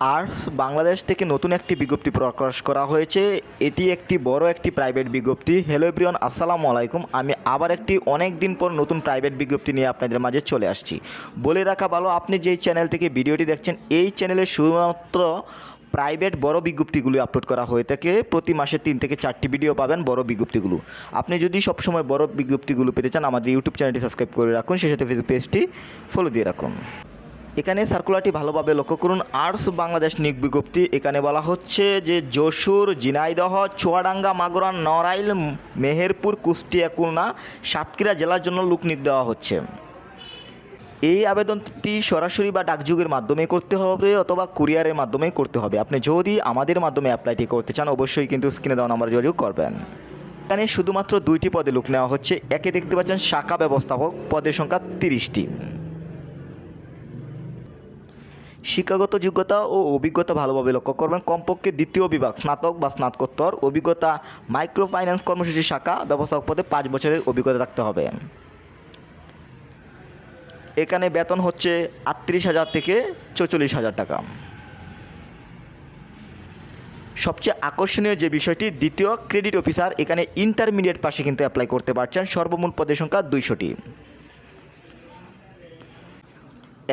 Arts Bangladesh থেকে নতুন একটি বিজ্ঞপ্তি প্রকাশ করা হয়েছে। এটি একটি বড় একটি প্রাইভেট বিজ্ঞপ্তি। হ্যালো এভরিওয়ান আসসালামু আলাইকুম। আমি আবার একটি অনেক দিন পর নতুন প্রাইভেট বিজ্ঞপ্তি নিয়ে আপনাদের মাঝে চলে আসছি। বলে রাখা ভালো, আপনি যেই চ্যানেল থেকে ভিডিওটি দেখছেন, এই চ্যানেলে শুধুমাত্র প্রাইভেট বড় বিজ্ঞপ্তিগুলো আপলোড করা হয়ে থাকে। প্রতি মাসে তিন থেকে চারটি ভিডিও পাবেন বড় বিজ্ঞপ্তিগুলো। আপনি যদি সবসময় বড় বিজ্ঞপ্তিগুলো পেতে চান, আমাদের ইউটিউব চ্যানেলটি সাবস্ক্রাইব করে রাখুন। সেই সাথে ফেসবুক পেজটি ফলো দিয়ে রাখুন। এখানে সার্কুলারটি ভালোভাবে লক্ষ্য করুন। আর্টস বাংলাদেশ নিয়োগ বিজ্ঞপ্তি এখানে বলা হচ্ছে যে যশোর, ঝিনাইদহ, চুয়াডাঙ্গা, মাগুরা, নড়াইল, মেহেরপুর, কুষ্টিয়া, খুলনা, সাতক্ষীরা জেলার জন্য লোক নিয়োগ দেওয়া হচ্ছে। এই আবেদনটি সরাসরি বা ডাকযুগের মাধ্যমে করতে হবে অথবা কুরিয়ারের মাধ্যমে করতে হবে। আপনি যদি আমাদের মাধ্যমে অ্যাপ্লাইটি করতে চান, অবশ্যই কিন্তু স্ক্রিনে দেওয়া নাম্বার যোগাযোগ করবেন। এখানে শুধুমাত্র দুইটি পদে লোক নেওয়া হচ্ছে। একে দেখতে পাচ্ছেন শাখা ব্যবস্থাপক, পদের সংখ্যা তিরিশটি। শিক্ষাগত যোগ্যতা ও অভিজ্ঞতা ভালোভাবে লক্ষ্য করবেন। কমপক্ষে দ্বিতীয় বিভাগ, স্নাতক বা স্নাতকোত্তর। অভিজ্ঞতা মাইক্রো ফাইন্যান্স কর্মসূচি শাখা, ব্যবস্থাপক পদে পাঁচ বছরের অভিজ্ঞতা থাকতে হবে। এখানে বেতন হচ্ছে আটত্রিশ হাজার থেকে চৌচল্লিশ হাজার টাকা। সবচেয়ে আকর্ষণীয় যে বিষয়টি, দ্বিতীয় ক্রেডিট অফিসার এখানে ইন্টারমিডিয়েট পাশে কিন্তু অ্যাপ্লাই করতে পারছেন। সর্বমূল পদের সংখ্যা দুইশোটি।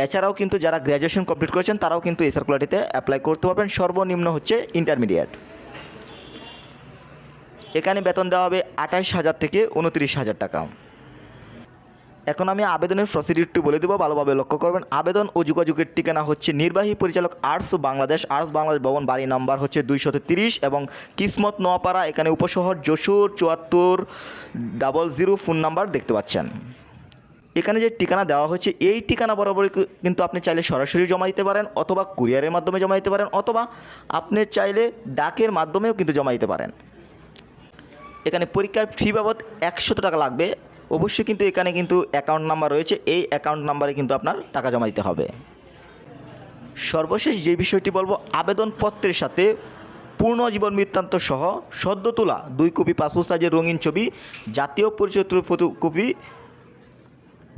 এছাড়াও কিন্তু যারা গ্র্যাজুয়েশন কমপ্লিট করেছেন, তারাও কিন্তু এই সার্কুলারটিতে অ্যাপ্লাই করতে পারবেন। সর্বনিম্ন হচ্ছে ইন্টারমিডিয়েট এখানে বেতন দেওয়া হবে আঠাশ হাজার থেকে উনত্রিশ হাজার টাকা। এখন আমি আবেদনের প্রসিডিউরটি বলে দেবো, ভালোভাবে লক্ষ্য করবেন। আবেদন ও যোগাযোগের ঠিকানা হচ্ছে নির্বাহী পরিচালক আর্টস বাংলাদেশ। আর্টস বাংলাদেশ ভবন, বাড়ি নাম্বার হচ্ছে দুইশত তিরিশ এবং কিসমত নোয়াপাড়া, এখানে উপশহর যশোর চুয়াত্তর ডাবল জিরো ফোন নাম্বার দেখতে পাচ্ছেন। এখানে যে ঠিকানা দেওয়া হচ্ছে এই ঠিকানা বরাবরই কিন্তু আপনি চাইলে সরাসরি জমা দিতে পারেন অথবা কুরিয়ারের মাধ্যমে জমা দিতে পারেন অথবা আপনি চাইলে ডাকের মাধ্যমেও কিন্তু জমা দিতে পারেন। এখানে পরীক্ষার ফি বাবদ একশত টাকা লাগবে। অবশ্যই কিন্তু এখানে কিন্তু অ্যাকাউন্ট নাম্বার রয়েছে, এই অ্যাকাউন্ট নাম্বারে কিন্তু আপনার টাকা জমা দিতে হবে। সর্বশেষ যে বিষয়টি বলব, আবেদনপত্রের সাথে পূর্ণ জীবন বৃত্তান্ত সহ সদ্য তোলা দুই কপি পাসপোর্ট সাইজের রঙিন ছবি, জাতীয় পরিচয়পত্রের ফটোকপি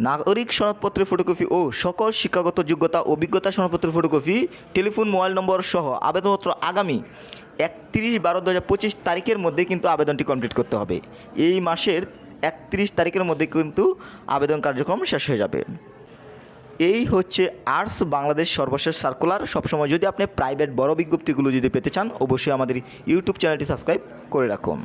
নাগরিক সনদপত্রের ফটোকপি ও সকল শিক্ষাগত যোগ্যতা, অভিজ্ঞতা সনদপত্রের ফটোকপি টেলিফোন মোবাইল নম্বর সহ আবেদনপত্র আগামী একত্রিশ বারো দু তারিখের মধ্যে কিন্তু আবেদনটি কমপ্লিট করতে হবে। এই মাসের একত্রিশ তারিখের মধ্যে কিন্তু আবেদন কার্যক্রম শেষ হয়ে যাবে। এই হচ্ছে আর্টস বাংলাদেশ সর্বশেষ সার্কুলার সবসময় যদি আপনি প্রাইভেট বড় বিজ্ঞপ্তিগুলো যদি পেতে চান, অবশ্যই আমাদের ইউটিউব চ্যানেলটি সাবস্ক্রাইব করে রাখুন।